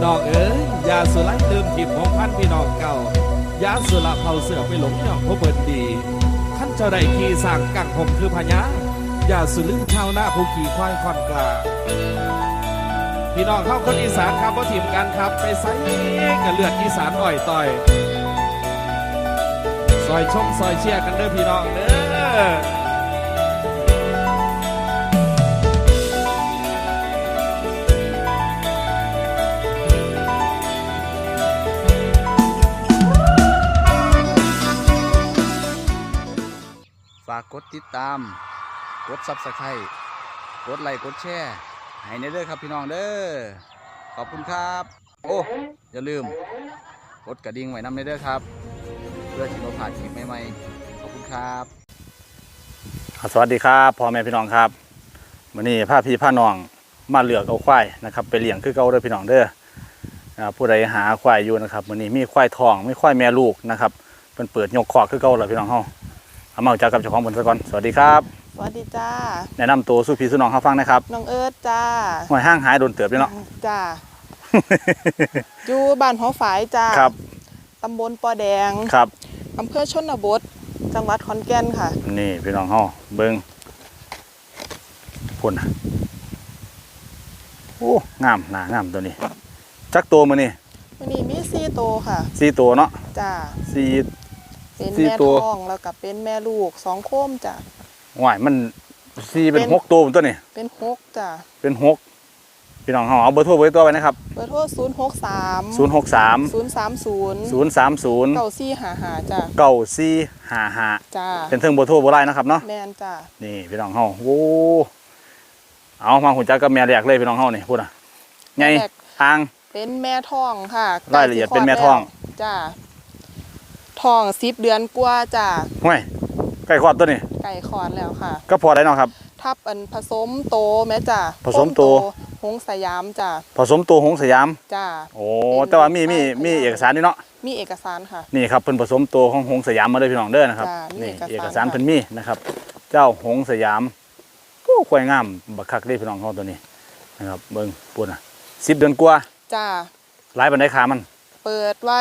พี่น้องเอ้ยยาสุไลลืมถิ่มของพันพี่น้องเก่ายาสุระเผาเสือไปหลงย่องพบเบิดดีขั้นเจ้าใดขี่สั่งกังผมคือพญายาสุลืมชาวนาผู้ขี่ควายคอนกลาพี่น้องเข้าคนอีสานครับว่าทีมกันครับไปไซกับเลือดอีสานอ่อยต่อยซอยชมซอยเชียร์กันเด้อพี่น้องเด้อ กดติดตาม กดซับสไครต์กดไลค์กดแชร์ให้ในเด้อครับพี่น้องเด้อขอบคุณครับ โอ้อย่าลืม กดกระดิ่งไว้นำในเด้อครับ เพื่อที่เราผ่านคลิปใหม่ๆขอบคุณครับสวัสดีครับพ่อแม่พี่น้องครับวันนี้พาพี่พาน้องมาเหลือกเอาควายนะครับไปเลี้ยงคือเก่าเด้อพี่น้องเด้อผู้ใดหาควายอยู่นะครับวันนี้มีควายทองมีควายแม่ลูกนะครับเป็นเปิดยกคอกคือเก่าแล้วพี่น้องเฮา เอามารู้จักกับเจ้าของบนซะก่อนสวัสดีครับ สวัสดีจ้า แนะนำตัวสู่พี่สู่น้องเฮาฟังนะครับน้องเอิร์ธจ้าห้อยห้างหายโดนเติบอยู่เนาะ จ้า อยู่บ้านหัวฝายจ้าครับตำบลปอแดงครับอำเภอชนบท จังหวัดขอนแก่นค่ะ นี่พี่น้องเฮาเบิ่งพุ่นน่ะโอ้งามหน้างามตัวนี้ จักตัวมื้อนี้วันนี้มีสี่โตวค่ะสี่ตัวเนาะจ้าสี่ เป็นสี่แม่ตัวทองแล้วก็เป็นแม่ลูกสองโคมจ้าหวายมันสี่เป็นเป็นหกตัวตัวนี่เป็นหกจ้าเป็นหกพี่น้องเฮาเอาเบอร์โทรเบอร์ตัวไว้นะครับ เบอร์โทรศูนย์หกสามศูนย์หกสามศูนย์สามศูนย์ศูนย์สามศูนย์เก้าสี่หาหาจ้าเก้าสี่ห้าห้าจ้าเป็นเทิงเบอร์โทรเบอร์ไลน์นะครับเนาะแมนจ้านี่พี่น้องเฮาโอ้เอามาหุ่นจักกับแม่แรกเลยพี่น้องเฮานี่พูดอะไงแรกทางเป็นแม่ทองค่ะรายละเอียดเป็นแม่ท้องจ้า ทองสิบเดือนกว่าจ้าห้วยไก่ขอดตัวนี้ไก่คลอดแล้วค่ะ ก็พอได้เนาะครับ ทับอันผสมโตแม่จ้ะผสมโต หงสยามจ้ะผสมตัวหงสยาม จ้าโอ้แต่ว่ามีมีมีเอกสารนี่เนาะมีเอกสารค่ะ นี่ครับเพิ่นผสมตัวของหงสยามมาเลยพี่น้องเด้อนะครับ จ้ะมีนี่เอกสารเอกสารเพิ่นมีนะครับ เจ้าหงสยามโอ้ควายงามบักคักเลยพี่น้องเฮาตัวนี้นะครับเบิ่งปุ่นอะ10เดือนกว่าจ้าหลายบันไดขามัน เปิดไว้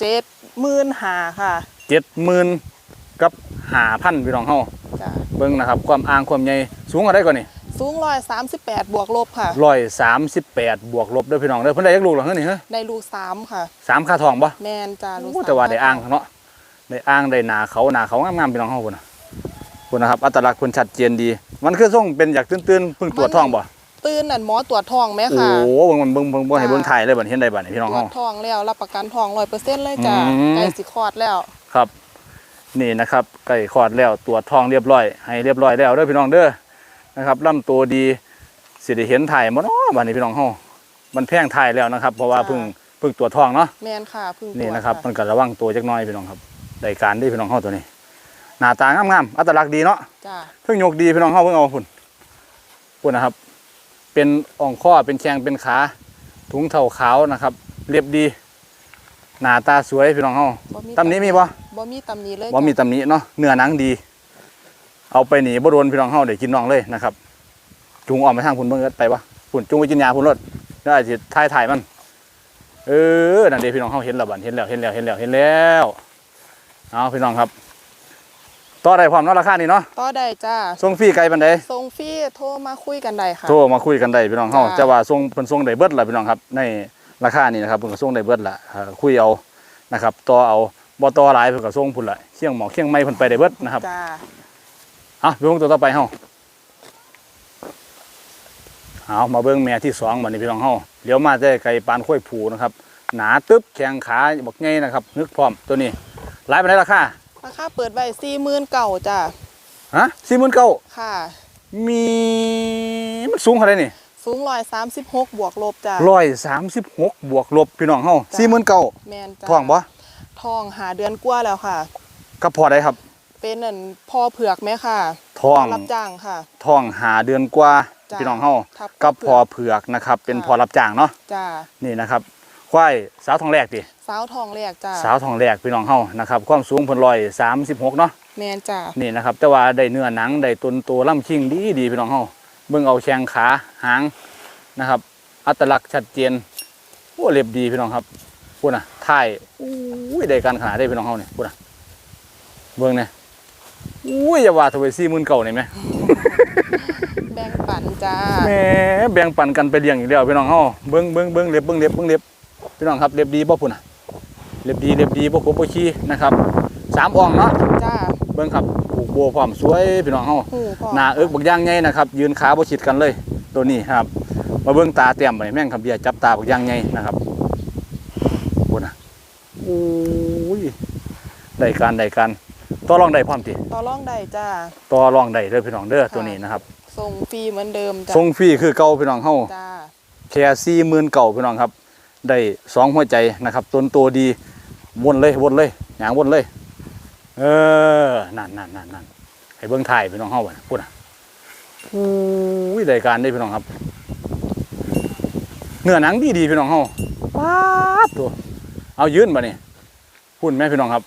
เจ็ดหมื่นหาค่ะ70,000กับ5,000พี่น้องเฮาจ้าเบิ่งนะครับ ความอ่างความใหญ่สูงกว่าได้ก่อนนี่สูงร้อยสามสิบแปดบวกลบค่ะ138บวกลบเด้อพี่น้องเด้อเพิ่นได้ยักลูกเหรอเฮ้ยนี่เฮ้ยได้ลูกสามค่ะ สามค่าทองบ่แมนจ้าลูกโอ้สามแต่ว่าได้อ่างเนาะได้อ่างได้หนาเขาหนาเขางามๆพี่น้องเฮาพุ่นน่ะพุ่นนะครับอัตลักษณ์เพิ่นชัดเจนดี มันคือทรงเป็นอยากตื้นๆเพิ่งตรวจท้องบ่ ตื่นอันหมอตรวจทองไหมโอ้ค่ะโหเบิ่งมันเบิ่งเบิ่งเบิ่งให้เบิ่งถ่ายเลยบัดเห็นได้บัดนี่พี่น้องตรวเฮาจทองแล้วรับประกันทองร้อยเปอร์เซ็นต์เลยจ้าอืมไก่สิคลอดแล้ว ครับ นี่นะครับไก่คลอดแล้วตรวจท้องเรียบร้อย ให้เรียบร้อยแล้วเด้อพี่น้องเด้อ นะครับลำตัวดีสิได้เห็นถ่ายบ่เนาะบัดนี้พี่น้องเฮามันแพงถ่ายแล้วนะครับ เพราะว่าจ้าเพิ่งเพิ่งตรวจท้องเนาะ แมนค่ะเพึ่งตรวจนี่นะครับมันก็ระวังตัวจักหน่อยพี่น้องครับได้การดีพี่น้องเฮาตัวนี้หน้าตางามๆอัตลักษณ์ดีเนาะจ้าเพิ่งยกดีพี่น้องเฮาเพิ่งเอาพุ่นพุ่นนะครับ เป็นอ่องข้อเป็นแข้งเป็นขาถุงเท้าขาวนะครับ เรียบดี หน้าตาสวยพี่น้องเฮาบ่ตำหนี้มีบ่บ่มีตำหนี้เลยบ่มีจ้ะตำหนิเนาะเนื้อหนังดี เอาไปหนีบ่โดนพี่น้องเฮาได้กินน้องเลยนะครับ จุงออกไปทางพุ่นเบิ่งเอิ้นไปบ่พุ่นจุงไปกินยาพุ่นรถได้สิถ่ายถ่ายมัน เออนั่นเด้พี่น้องเฮาเห็นแล้วบัดเห็นแล้วเห็นแล้วเห็นแล้วเห็นแล้วเอาพี่น้องครับ ต่อได้พร้อมเนาะราคานี้เนาะต่อได้จ้าส่งฟรีไกลปานใดส่งฟรีโทรมาคุยกันได้ค่ะโทรมาคุยกันได้พี่น้องเฮาจ้าจะว่าส่งเพิ่นส่งได้เบิดล่ะพี่น้องครับ ในราคานี้นะครับเพิ่นก็ส่งได้เบิดล่ะเอ่อคุยเอานะครับต่อเอาบ่ต่อหลายเพิ่นก็ส่งพุ่นละเชียงหมอกเชียงใหม่เพิ่นไปได้เบิดนะครับจ้าเอาเบิ่งตัวต่อไปเฮาเอามาเบิ่งแม่ที่สองบัดนี้พี่น้องเฮาเดี๋ยวมาได้ไก่ปานข้อยผูนะครับ หนาตึ๊บแข้งขาบักใหญ่นะครับนึกพร้อมตัวนี้หลายปานใดราคา ราคาเปิดไว้สี่หมื่นเก่าจ้าฮะ49,000ค่ะ มีมันสูงเท่าไหร่นี่สูงร้อยสามสิบหกบวกลบจ้า136บวกลบพี่น้องเฮาจ้า49,000แมนจ้าท้องบ่ทองหาเดือนกว่าแล้วค่ะก็พอได้ครับ เป็นอันพ่อเผือกไหมค่ะท้องรับจ้างค่ะ ท้องหาเดือนกว่าจ้ะพี่น้องเฮาทับก็พอเผือกเผือกนะครับ เป็นค่ะพอรับจ้างเนาะจ้านี่นะครับ ควายสาวทองแรกดิสาวทองแรกจ้าสาวทองแรกพี่น้องเฮานะครับความสูงเพิ่นร้อยสามสิบหกเนาะแมนจ้านี่นะครับแต่ว่าได้เนื้อหนังได้ตุนตัวล่ำชิงดีดีพี่น้องเฮาเบิ่งเอาแข้งขาหางนะครับ อัตลักษณ์ชัดเจนโอ้เล็บดีพี่น้องครับพูดนะถ่ายอุ้ยได้การขนาดได้พี่น้องเฮาเนี่ยพูดนะเบิ่งเนี่ยอุ้ยอย่าว่าโทรไปซี่มื่นเก่าเนี่ยไหมแบ่งปันจ้าแหมแบ่งปันกันไปเลี้ยงอีกแล้วพี่น้องเฮาเบิ่งเบิ่งเบิ่งเล็บเบิ่งเล็บเบิ่งเล็บ พี่น้องครับเล็บดีบ่พุ่นน่ะเล็บดีเล็บดีบ่ครบบ่ขี้นะครับสามอ่องเนาะจ้าเบิ่งครับผูกบัวพร้อมสวยพี่น้องเฮาหูพ่อหน้าเอิกบักอย่างใหญ่นะครับ ยืนขาบ่ชิดกันเลย ตัวนี้ครับมาเบิ่งตาเต็มไปแม่งคำเบียร์จับตาบักอย่างใหญ่นะครับพุ่นน่ะโอ้ยได้การได้การต่อรองได้พร้อมติต่อรองได้จ้าต่อรองได้เด้อพี่น้องเด้อตัวนี้นะครับส่งฟรีเหมือนเดิมจ้าส่งฟรีคือเก่าพี่น้องเฮาจ้า แค่สี่หมื่นเก่าพี่น้องครับ ได้สองหัวใจนะครับต้นตัวดีวนเลยวนเลยหยางวนเลย เออนั่นนั่นนั่นนั่นให้เบิ้องถ่ายพี่น้องเฮาบ่ะพูดอะอุ้ยรายการได้พี่น้องครับ เนื้อหนังดีดีพี่น้องเฮาป๊าตัวเอายืนมาเนี่ยพูดแม่พี่น้องครับ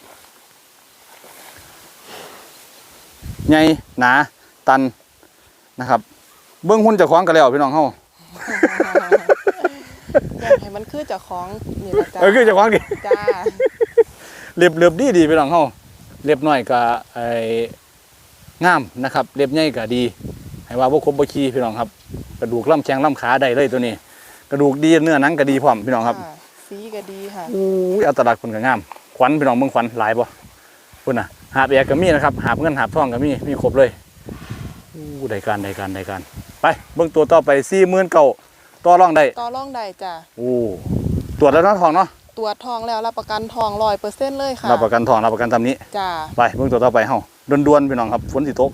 ใหญ่หนาตันนะครับ เบิ้องหุ่นจะคล้าของกันแล้วพี่น้องเฮาอยา มันคือเจ้าของนี่ละจ้าเออคือเจะคล้าของดีจ้าเล็บเล็บดีดีพี่น้องเฮาเล็บน้อยก็ไอ้งามนะครับ เล็บใหญ่ก็ดี ให้ว่าบ่ครบบ่ขี้พี่น้องครับ กระดูกล่ำแข้งล่ำขาได้เลยตัวนี้ กระดูกดีเนื้อหนังก็ดีพร้อมพี่น้องครับจ้าสีก็ดีค่ะอุ้ยอัตลักษณ์เพิ่นก็งามขวัญพี่น้องเบิ่งขวัญหลายบ่พุ่นน่ะหาบแอกก็มีนะครับหาบเงินหาบทองก็มีมีครบเลยอู้ได้การได้การได้การไปเบิ่งตัวต่อไป40,000เก่า ต่อรองได้ต่อรองได้จ้าโอ้ตรวจแล้วเนาะทองเนาะตรวจทองแล้วรับประกันทองร้อยเปอร์เซ็นต์เลยค่ะรับประกันทองรับประกันตามนี้ จ้าไปเบิ่งตัวต่อไปเฮาด่วนๆพี่น้องครับฝนสิตก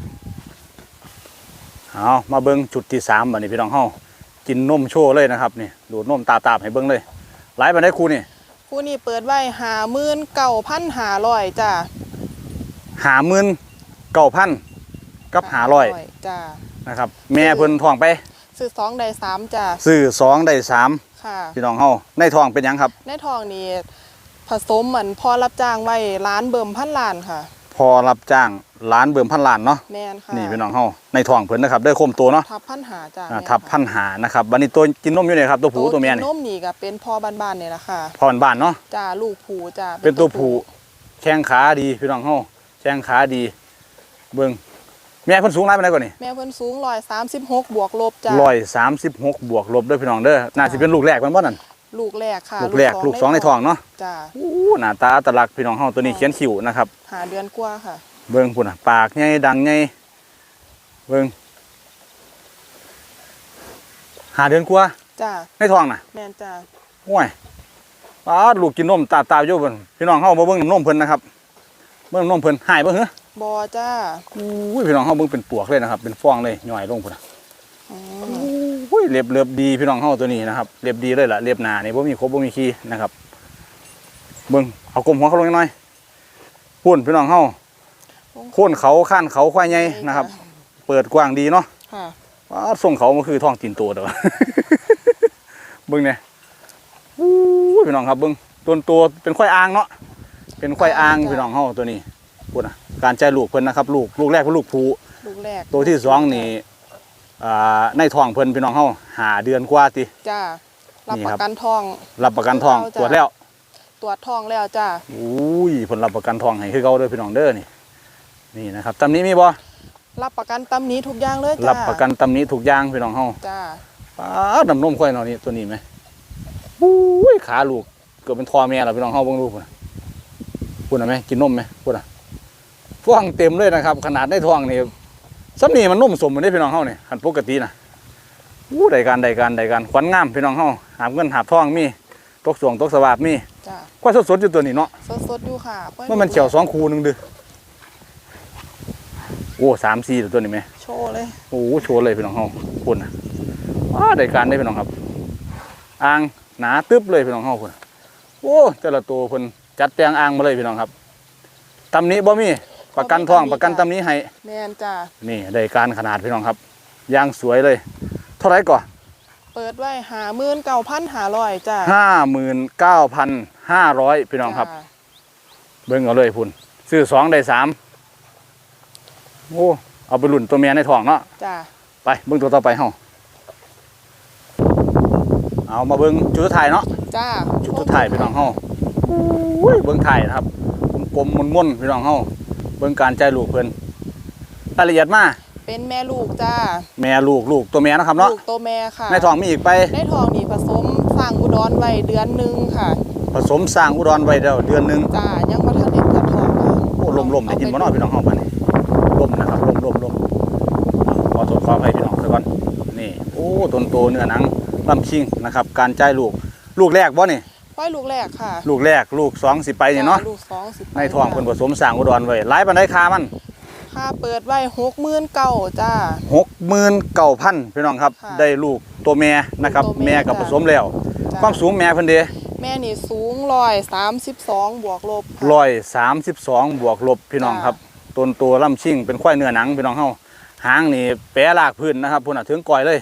เอามาเบิ่งจุดที่สามบัดนี้พี่น้องเฮากินนมโชว์เลยนะครับนี่ดูดนมตาๆให้เบิ่งเลยหลายปานใดครูนี่คู่นี้เปิดไว้หาหมื่นเก่าพันหาร้อยจ้า59,000กับ500จ้านะครับ แม่เพิ่นท้องไป ซื้อสองได้สามจ้าซื้อสองได้สามค่ะ พี่น้องเฮาในท้องเป็นหยังครับ ในทองนี่ผสมเหมือนพอรับจ้างไว้ร้านเบิ่มพันล้านค่ะ พอรับจ้างล้านเบิ่มพันล้านเนาะแมนค่ะนี่พี่น้องเฮาในท้องเพิ่นนะครับได้คมตัวเนาะทับพันหาจ้าอ่าแม่ทับพันหานะครับบัดนี้ตัวกินนมอยู่ไหนครับตัวผู้ตัวแม่กินี่นมนี่ก็เป็นพ่อบ้านๆนี่แหละค่ะพอบ้านๆเนาะจ้าลูกผูจ้าเป็นตัวผู้แข้งขาดีพี่น้องเฮาแข้งขาดี เบิ่ง แม่เพิ่นสูงหลายปานใดก่อนนี่แม่เพิ่นสูงร้อยสามสิบหกบวกลบจ้าร้อยสามสิบหกบวกลบเด้อพี่น้องเด้อน่าสิเป็นลูกแรกแมันบ่นั่นลูกแรกค่ะลูกแรกลูกสองในท้องเนาะจ้าอู้หน้าตาอัตลักษณ์พี่น้องเฮาตัวนี้เขียนคิ้วนะครับ หาเดือนกว่าค่ะ เบิ่งพุ่นน่ะปากใหญ่ดังใหญ่เบิ่งหาเดือนกว่าจ้าในท้องน่ะแมนจ้าห่วยปาดลูกกินนมตาตาอยู่เบิ่นพี่น้องเฮาบ่เบิ่งน้ำนมเพิ่นนะครับ เบิ่งนมเพิ่นหายบ่เหรอ บอจ้าอุ้ยพี่น้องเฮาเบิ่งเป็นปวกเลยนะครับ เป็นฟองเลยย่อยลงพุ่นน่ะอืมอุ้ยเล็บเล็บดีพี่น้องเฮาตัวนี้นะครับเล็บดีเลยล่ะเล็บหนานี่บ่มีครบบ่มีขี้นะครับ เบิ่งเอากลมหัวเขาลงหน่อยพุ่นพี่น้องเฮาโค่นเขาข้านเขาควายใหญ่นะครับ เปิดกว้างดีเนาะค่ะว้าส่งเขามันคือท้องตีนโตเด้อเบิ่งเนี่ยอู้ยพี่น้องครับเบิ่งตัวตัวเป็นควายอ่างเนาะเป็นควายอ่างพี่น้องเฮาตัวนี้ พุ่นน่ะการใจลูกเพิ่นนะครับ ลูกลูกแรกเป็นลูกผูลูกแรกตัวที่สองนี่อ่าในท้องเพิ่นพี่น้องเฮาหาเดือนกว่าติจ้ารับนี่ปครับระกันทอง รับประกันทองเอาจ้ะตรวจแล้ว ตรวจทองแล้วจ้าอุ้ยผลรับประกันทองให้คือเก่าเด้อพี่น้องเด้อนี่นี่นะครับตำนี้มีบ่รับประกันตำหนี้ทุกอย่างเลยจ้ารับประกันตำนี้ทุกอย่างพี่น้องเฮาจ้าป้าดน้ำนมควายเนาะนี่ตัวนี้ไหมอุ้ยขาลูกเกือบเป็นทอแม่แล้วพี่น้องเฮาเบิ่งลูกพุ่นน่ะพุ่นน่ะไหมกินนมไหมพุ่นน่ะ ฟองเต็มเลยนะครับ ขนาดในท้องนี่ซ้ำนี่มันนมสมมันได้พี่น้องเฮานี่คันปกติน่ะอู้ได้การได้การได้การขวัญงามพี่น้องเฮาหาบเงินหาบทองมีตกสวงตกสวาบมีจ้าควายสดๆอยู่ตัวนี้เนาะสดๆอยู่ค่ะปล่อยมันมันเขียวสองคูหนึงเดือโอ้สามสี่ตัวนี้ไหมโชว์เลย โอ้โหโชว์เลยพี่น้องเฮาคุณนะว้าได้การได้พี่น้องครับอ่างหนาตึ๊บเลยพี่น้องเฮาคุณโอ้แต่ละตัวคนจัดแต่งอ่างมาเลยพี่น้องครับตำนี้บ่มี ประกันทองประกันตำนี้ให้ แมนจ้านี่ได้การขนาดพี่น้องครับย่างสวยเลย เท่าไหรก่อนเปิดไว้หาหมื่นเก้าพันหาร้อยจ้าห้าหมื่นเก้าพันห้าร้อยพี่น้องครับจ้าเบิ่งเอาเลยพุ่นซื้อสองได้สามโอ้เอาไปหลุ่นตัวเมียในท้องเนาะจ้าไปเบิ่งตัวต่อไปเฮาเอามาเบิ่งจุดสุดท้ายเนาะจ้าชุดสุดท้ายพี่น้องเฮาอุ้ยเบิ่งถ่ายนะครับกลมๆม่วนๆพี่น้องเฮาเบิ่งการใจลูกเพิ่นรายละเอียดมาเป็นแม่ลูกจ้าแม่ลูกลูกตัวแม่นะครับเนาะลูกตัวแม่ค่ะในท้องมีอีกไปในทองนี่ผสมสร้างอุดรไว้เดือนหนึงค่ะ ผสมสร้างอุดรไว้แล้วเดือนหนึงจ้ายังบ่ทันได้เปิดทองค่ะโอ้ลมๆได้กินบ่เนาะพี่น้องเฮาบัดนี้ลมนะครับลมลมลมขอโทษขออภัยพี่น้องซะก่อนนี่โอ้ต้นโตเนื้อหนังลำชิงนะครับ การใจลูกลูกแรกบ่นี่ ปล่อยลูกแรกค่ะลูกแรกลูกสองสิไปนี่เนาะจ้ลูกสองสิบในท้องเพิ่นผสมสร้างอุดรไว้หลายปานใดค่ามันค่าเปิดไว้หกหมื่นเก้าจ้า69,000พี่น้องครับ ค่ะได้ลูกตัวแม่นะครับตัวแม่แม่กับจ้ะ ผสมแล้ว จ้ะความสูงแม่เพิ่นเด้แม่นี่สูงร้อยสามสิบสองบวกลบค่ะ ร้อยสามสิบสองบวกลบพี่น้องจ้ะครับต้นตัวลำชิ่งเป็นควายเนื้อหนังพี่น้องเฮาหางนี่แปะลากพื้นนะครับพุ่นน่ะถึงก่อยเลย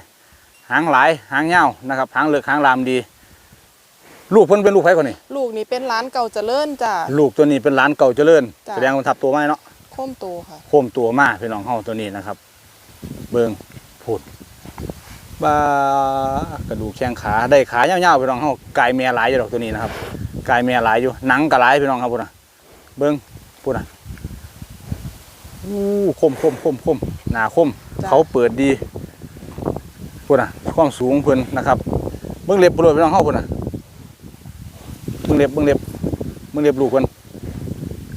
หางหลายหางยาวนะครับหางเลือกหางลามดี ลูกเพิ่นเป็นลูกไผคนนี้ลูกนี่เป็นร้านเก่าเจริญจ้าลูกตัวนี้เป็นหลานเก่าเจริญจ้ะ แสดงว่าทับตัวไม้เนาะโคมโตค่ะ โคมตัวมาพี่น้องเฮาตัวนี้นะครับ เบิ่งพูดบากระดูกแข้งขาได้ขายาวๆพี่น้องเฮากายแม่หลายอยู่ดอกตัวนี้นะครับกายแม่หลายอยู่หนังก็หลายพี่น้องครับพุ่นน่ะเบิ่งพุ่นน่ะอู้คมคมคมคมหนาคม จ้ะ เขาเปิดดีพุ่นน่ะความสูงเพิ่นนะครับ เบิ่งเล็บพุ่นเลยพี่น้องเฮาพุ่นน่ะ เบิ่งเล็บเบิ่งเล็บเบิ่งเล็บลูกเพิ่น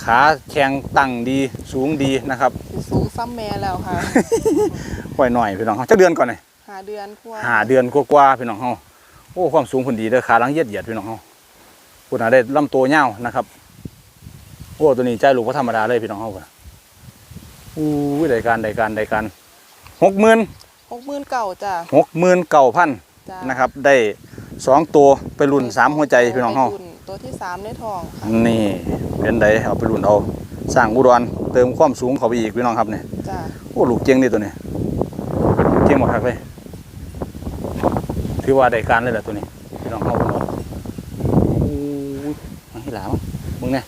ขาแข็งตั้งดีสูงดีนะครับสิสูงซ้ำแม่แล้วค่ะปล่อยหน่อยพี่น้องเฮาจักเดือนก่อนนี่หาเดือนกว่าหาเดือนกว่าๆพี่น้องเฮาโอ้ความสูงเพิ่นดีเด้อขาหลังเหยียดเหยียดพี่น้องเฮาพุ่นน่ะได้ลำตัวยาวนะครับโอ้ตัวนี้ใจลูกบ่ธรรมดาเลยพี่น้องเฮาพุ่นน่ะอู้ยได้การได้การได้การ60,000หกหมื่นเก่าจ้า69,000จ้านะครับ ได้สองตัวไปรุ่นสามหัวใจพี่น้องเฮาไปรุ่น ตัวที่สามในทองค่ะนี่เป็นไดเอาไปรุ่นเอาสร้างอุดรเติมความสูงเข้าไปอีกพี่น้องครับนี่จ้าโอ้ลูกเจียงนี่ตัวนี้เจียงหมดคักเลยถือว่าได้การเลยแหละตัวนี้พี่น้องเข้าไปหมดโอ้ยมาให้หลาวมึงเนี่ย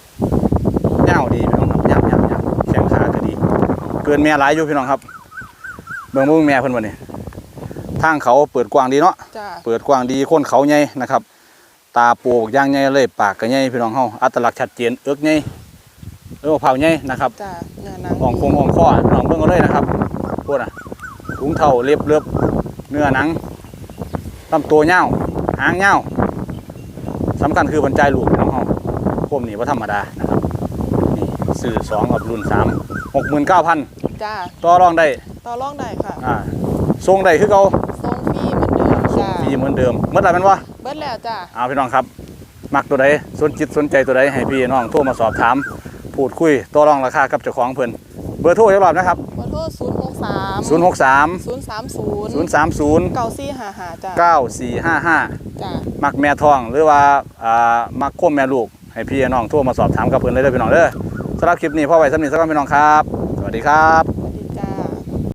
เงาวดีพี่น้องครับเงาวเงาวเงาวแข้งขาก็ดี เกินแม่หลายอยู่พี่น้องครับเบิ่งมึงแม่เพิ่นวันนี้ทางเขาเปิดกว้างดีเนาะจ้าเปิดกว้างดีโคนเขาใหญ่นะครับ ตาโปกย่างใหญ่เลยปากก็ใหญ่พี่น้องเฮาอัตลักษณ์ชัดเจนเอิกใหญ่เออเผาใหญ่นะครับจ้าเนื้อหนังอ่องคงอ่องข้อน้องเบิ่งเอาเลยนะครับพวกน่ะถุงเท่าเล็บเล็บเนื้อหนังลำตัวเงาวหางเงาวสำคัญคือบรรจัยลูกพี่น้องเฮาพวกนี้ว่าธรรมดานะครับนี่สื่อสองกับรุ่นสามหกหมื่นเก้าพันจ้าต่อรองได้ต่อรองได้ค่ะอ่าทรงได้คือเขา มือนเดิมเมื่อไหร่เป็นวะเบิดแล้วจ้าเอาพี่น้องครับ มักตัวใดสนจิตสนใจตัวใดให้พี่น้องโทรมาสอบถาม พูดคุยต่อรองราคากับเจ้าของเพิ่นเบอร์โทรอีกรอบนะครับขอโทษศูนย์หกสาม0 6 3 ศูนย์สามศูนย์0 3 0 เก้าสี่ห้าห้าจ้า9 4 5 5จ้ามักแม่ทองหรือว่าอ่ามักโคมแม่ลูก ให้พี่น้องโทรมาสอบถามกับเพิ่นเลยเด้อพี่น้องเด้อสำหรับคลิปนี้พ่อไว้สำนีสักวันพี่น้องครับ สวัสดีครับ